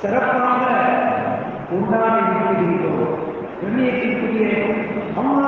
சிறப்பாக உண்டான இருக்கிறீர்கள் கண்ணியத்திற்குரிய அம்மா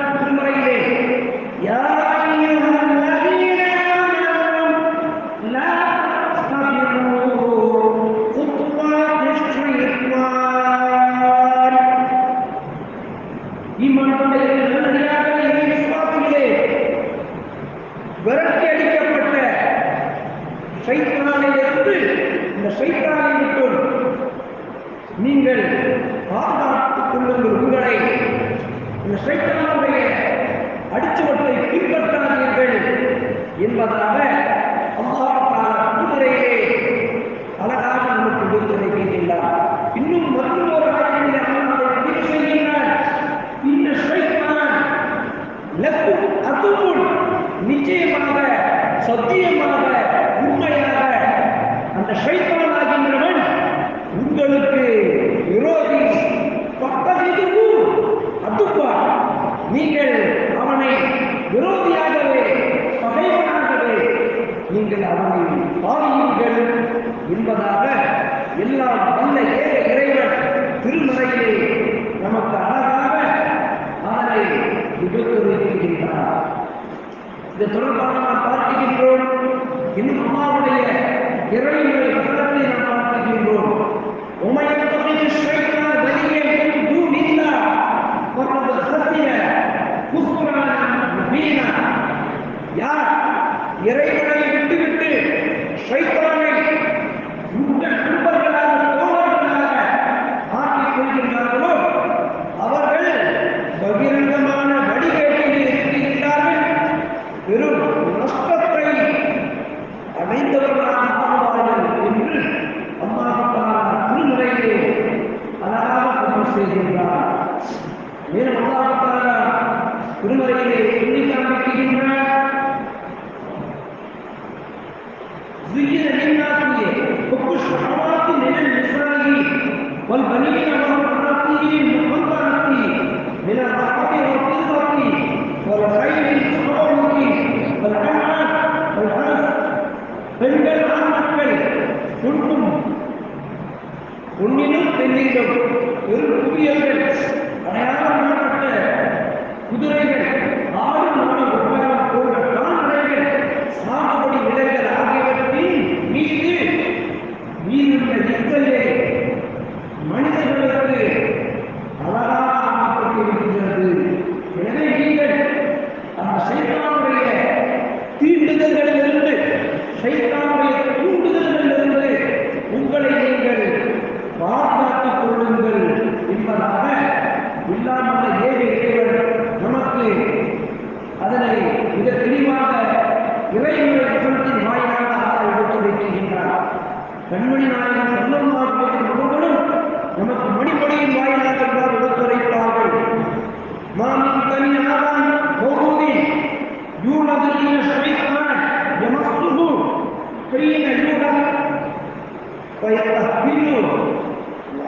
Gracias. ويؤهله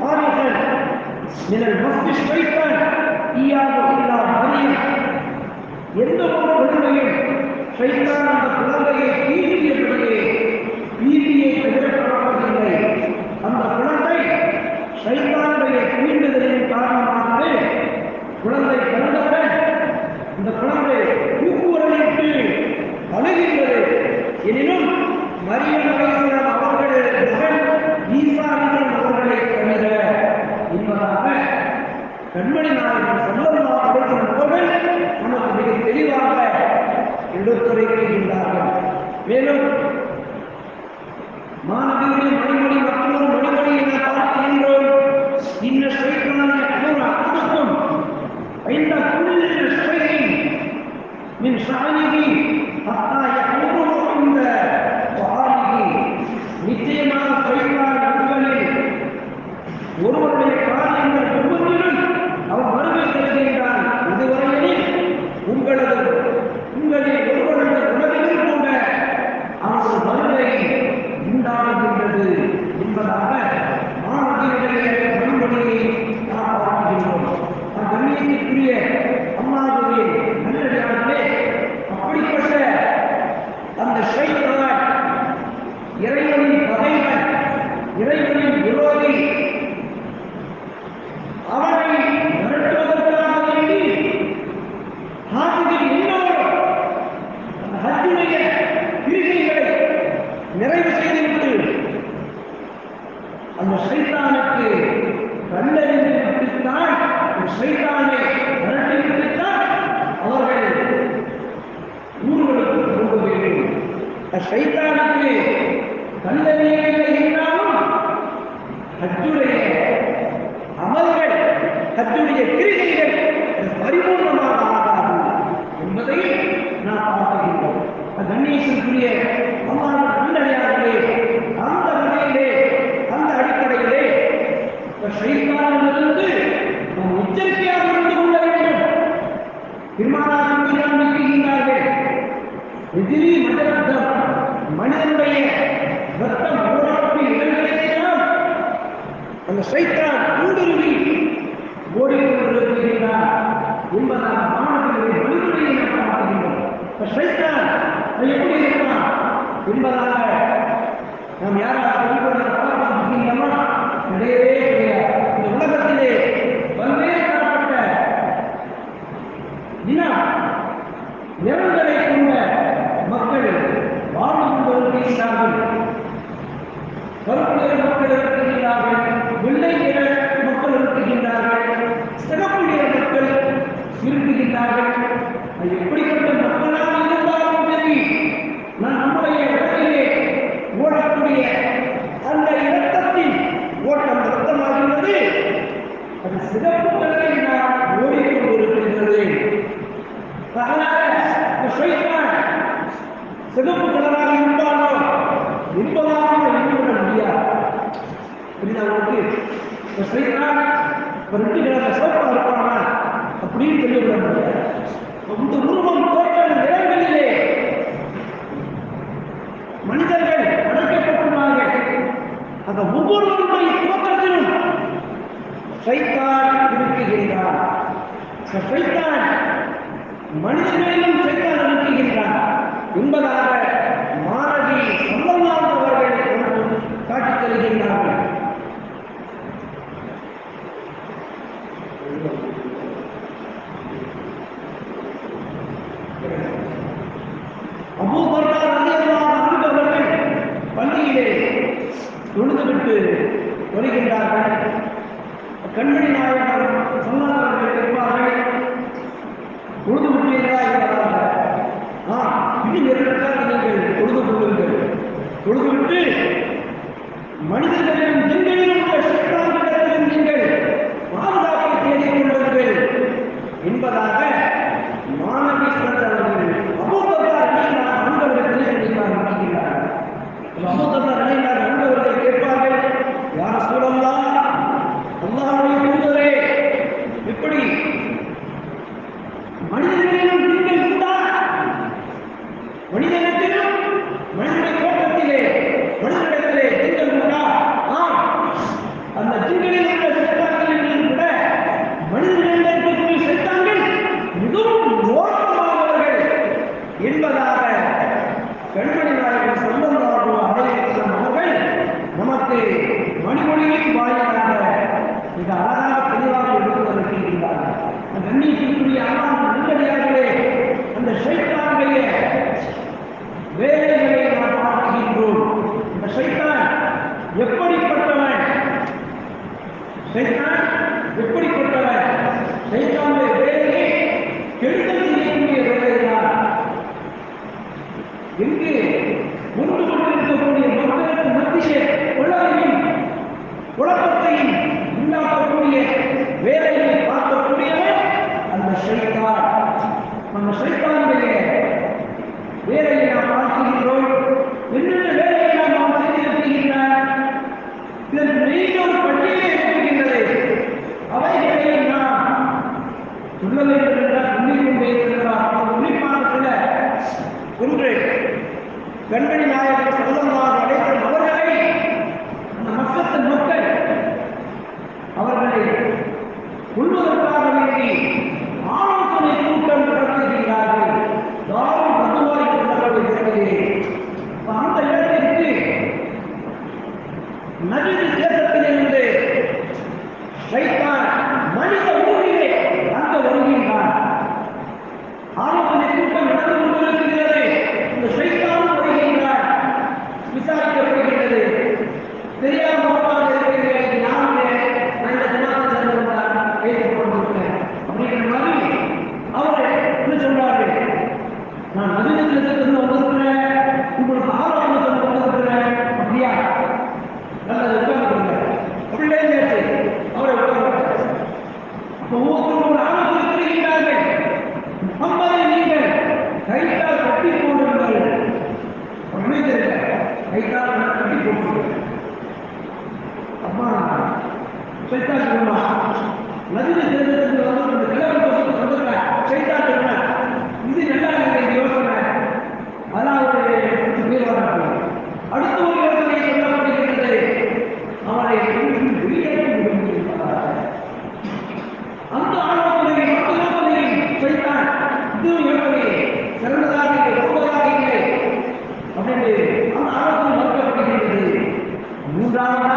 غالبا من المسجد شيئا إياه إلى مريم எந்த ஒரு வலிமையும் சைத்தான إن الشيطان يأمر أحدكم عند كل شيء من شعره حتى உண்மையை அந்த சைத்தான் ஊடுருவி ஓடிக்கொண்டிருக்கிறீர்களா என்பதான மாணவர்களை வழிமுறையை நாம் பார்க்கின்றோம் சைத்தான் எப்படி இருக்கலாம் என்பதாக நாம் யாராவது சொல்லிக் கொள்ள நிறையவே இந்த உலகத்திலே பல்வேறு சிகப்பு கலராக இருந்தாலோ என்பதாக எண்ணிவிட முடியாது புரியுதா உங்களுக்கு இந்த சைத்தான் ரெண்டு கிழமை சிவப்பாக இருப்பானா அப்படின்னு சொல்லிவிட முடியாது இந்த உருவம் தோற்றம் இடங்களிலே மனிதர்கள் அடைக்கப்பட்டுள்ளார்கள் அந்த ஒவ்வொருவருடைய தோற்றத்திலும் சைத்தான் இருக்குகிறார் சைத்தான் மனிதர்களிலும் சைத்தான் என்பதாக மாணவி சொல்லலாம் அவர்களை காட்டித் தருகின்றார்கள். பள்ளியிலே தொழுதுவிட்டு வருகின்றார்கள். கண்மணி நாயகர் சொன்ன ஒன்று கண்மணி நாயகர் சொல்ல No, no, precisava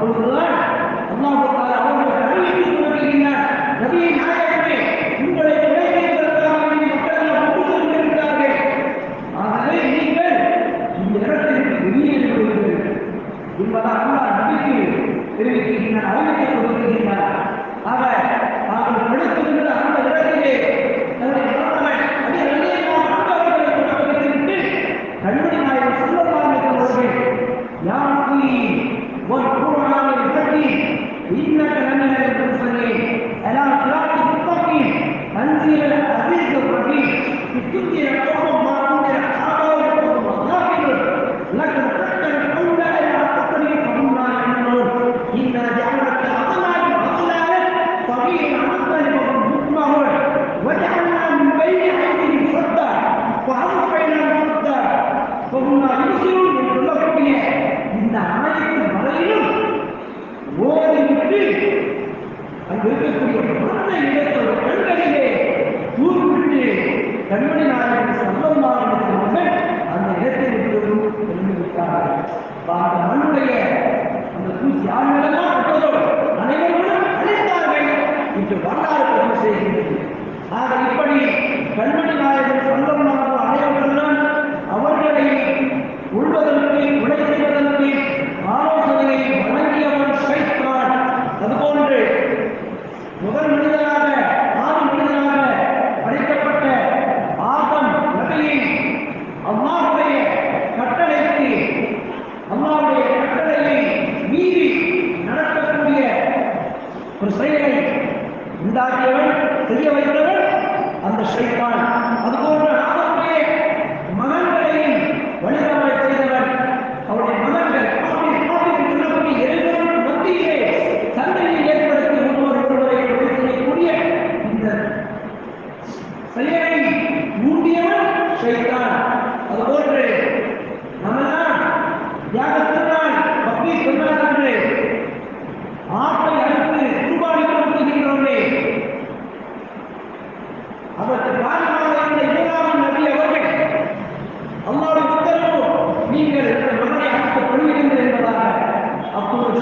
All right.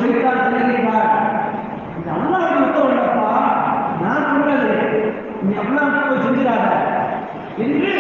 சைத்தான் சொல்லுகிறார் இது நான் சொல்லலை நீ அல்லாஹ் போய் செஞ்சிடாத என்று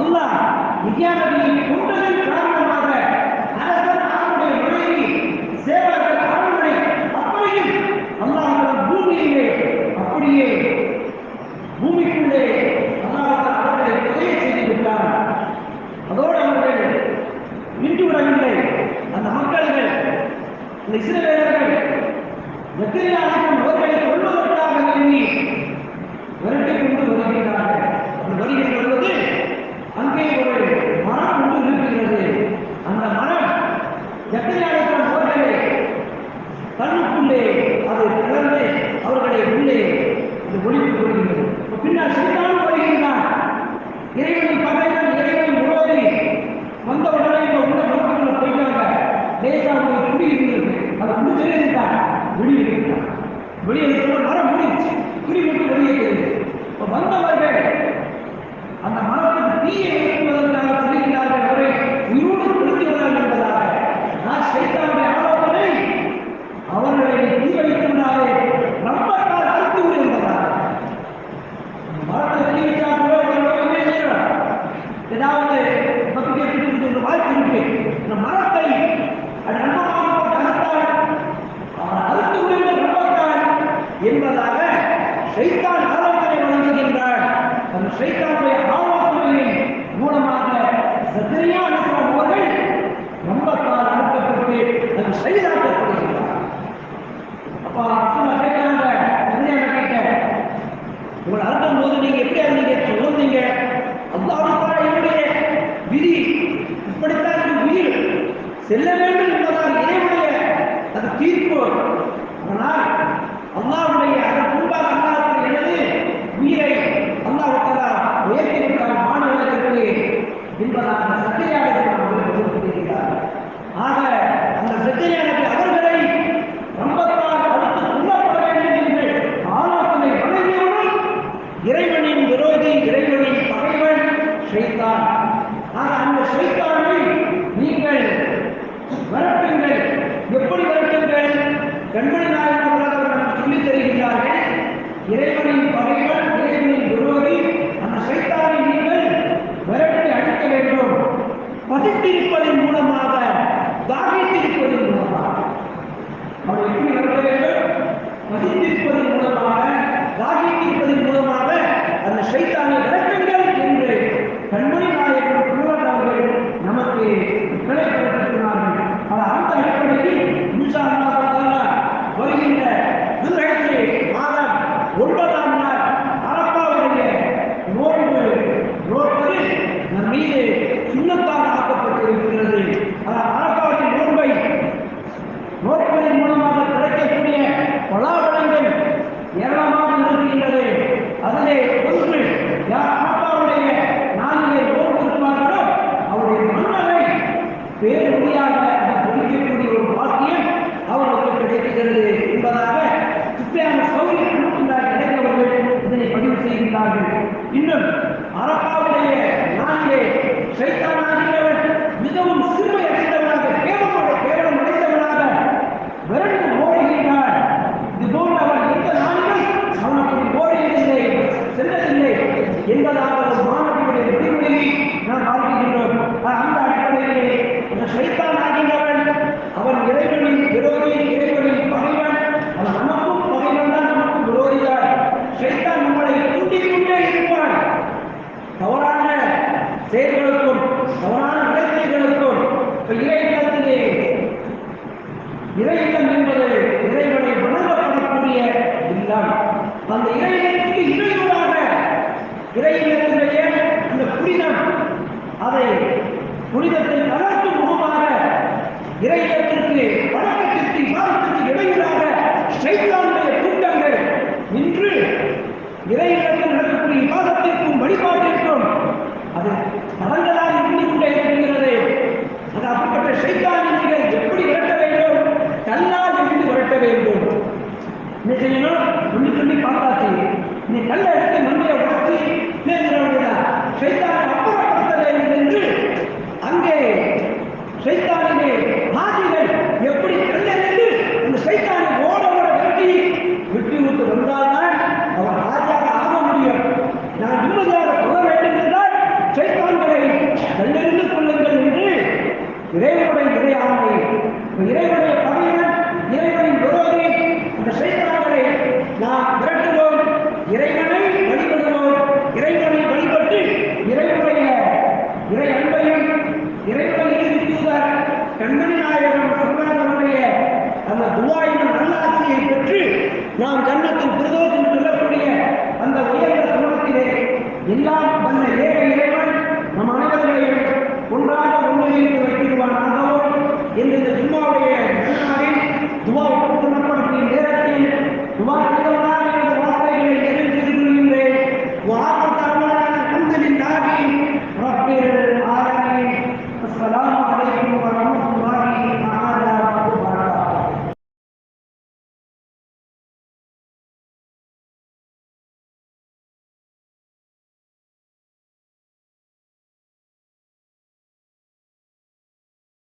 அல்லாஹ் வித்யாநபியை கொண்டது வெளியே வெளியே மரம் மூடி செல்ல வேண்டும் என்பதால் இறைவனுடைய அது தீர்ப்பு. ஆனால் இன்னும் அரபாவிலேயே நேரத்திலே வழக்கத்திற்கு விவாதத்திற்கு இடையிலாக சைத்தானுடைய கூட்டங்கள். இன்று இறையிடத்தில் நடக்கக்கூடிய விவாதத்திற்கும் வழிபாடு